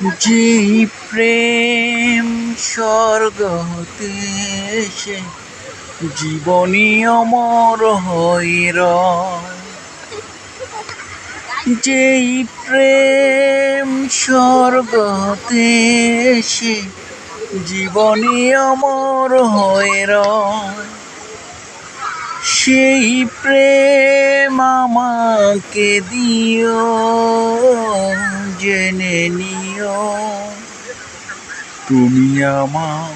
যেই প্রেম স্বর্গ হতে এসে জীবনী অমর হইর যেই প্রেম স্বর্গ হতে এসে জীবনী অমর হইর সেই প্রেম আমাকে দিও জেনে নিও তুমি আমার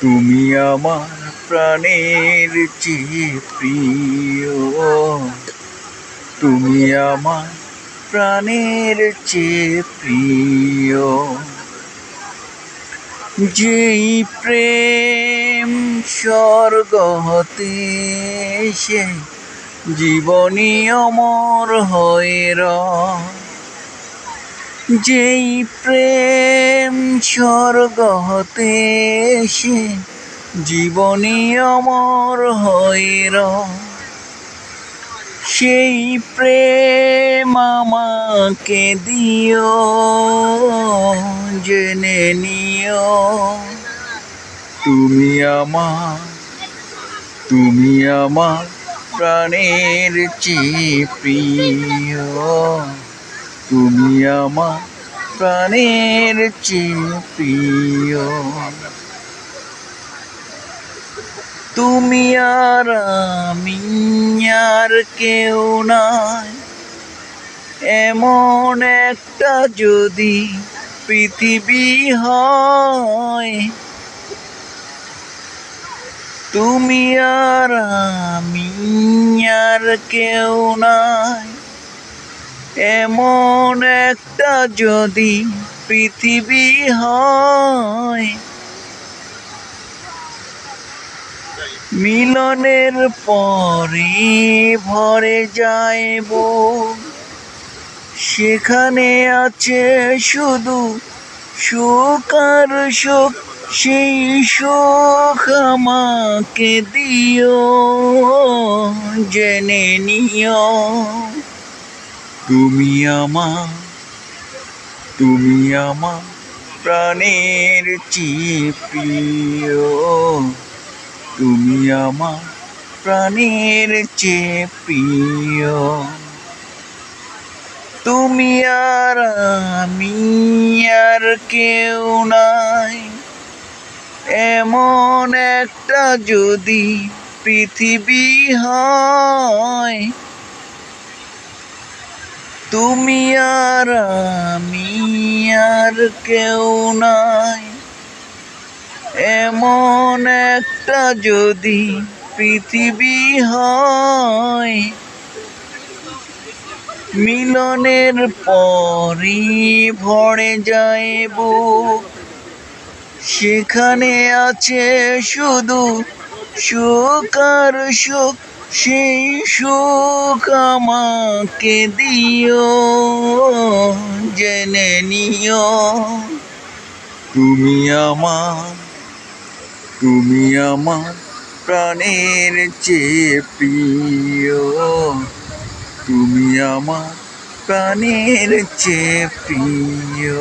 তুমি আমার প্রাণের চেয়ে প্রিয় তুমি আমার প্রাণের চেয়ে প্রিয় যেই প্রেম স্বর্গ হতে সে জীবনী অমর হয়ে রয়। যেই প্রেম স্বর্গ হতে সে জীবনী অমর রয়। সেই প্রেম আমাকে দিও, জেনে নিও তুমি আমার তুমি আমার প্রাণের চেয়ে প্রিয় তুমি আমার প্রাণের প্রিয় তুমি আর আমি আর কেউ নাই। এমন একটা যদি পৃথিবী হয়, তুমি আর আমি আর কেউ নাই। এমন একটা যদি পৃথিবী হয়, মিলনের পরে ভরে যাইব। সেখানে আছে শুধু সুখ আর সুখ, সেই সুখ আমাকে দিও, জেনে নিও। তুমি আমার তুমি আমার প্রাণের চেয়ে তুমি আমার প্রাণের চেয়ে তুমি আর আমি আর কেউ নাই। এমন একটা যদি পৃথিবী হয় তুমি আর আমি আর কেউ নাই। এমন একটা যদি পৃথিবী হয়, মিলনের পরই ভরে যায় সেখানে আছে শুধু সুখ আর সুখ। সেই সুখ আমাকে দিও, জেনে নিও। তুমি আমার তুমি আমার প্রাণের চেয়ে প্রিয়। তুমি আমার প্রাণের চেয়ে প্রিয়।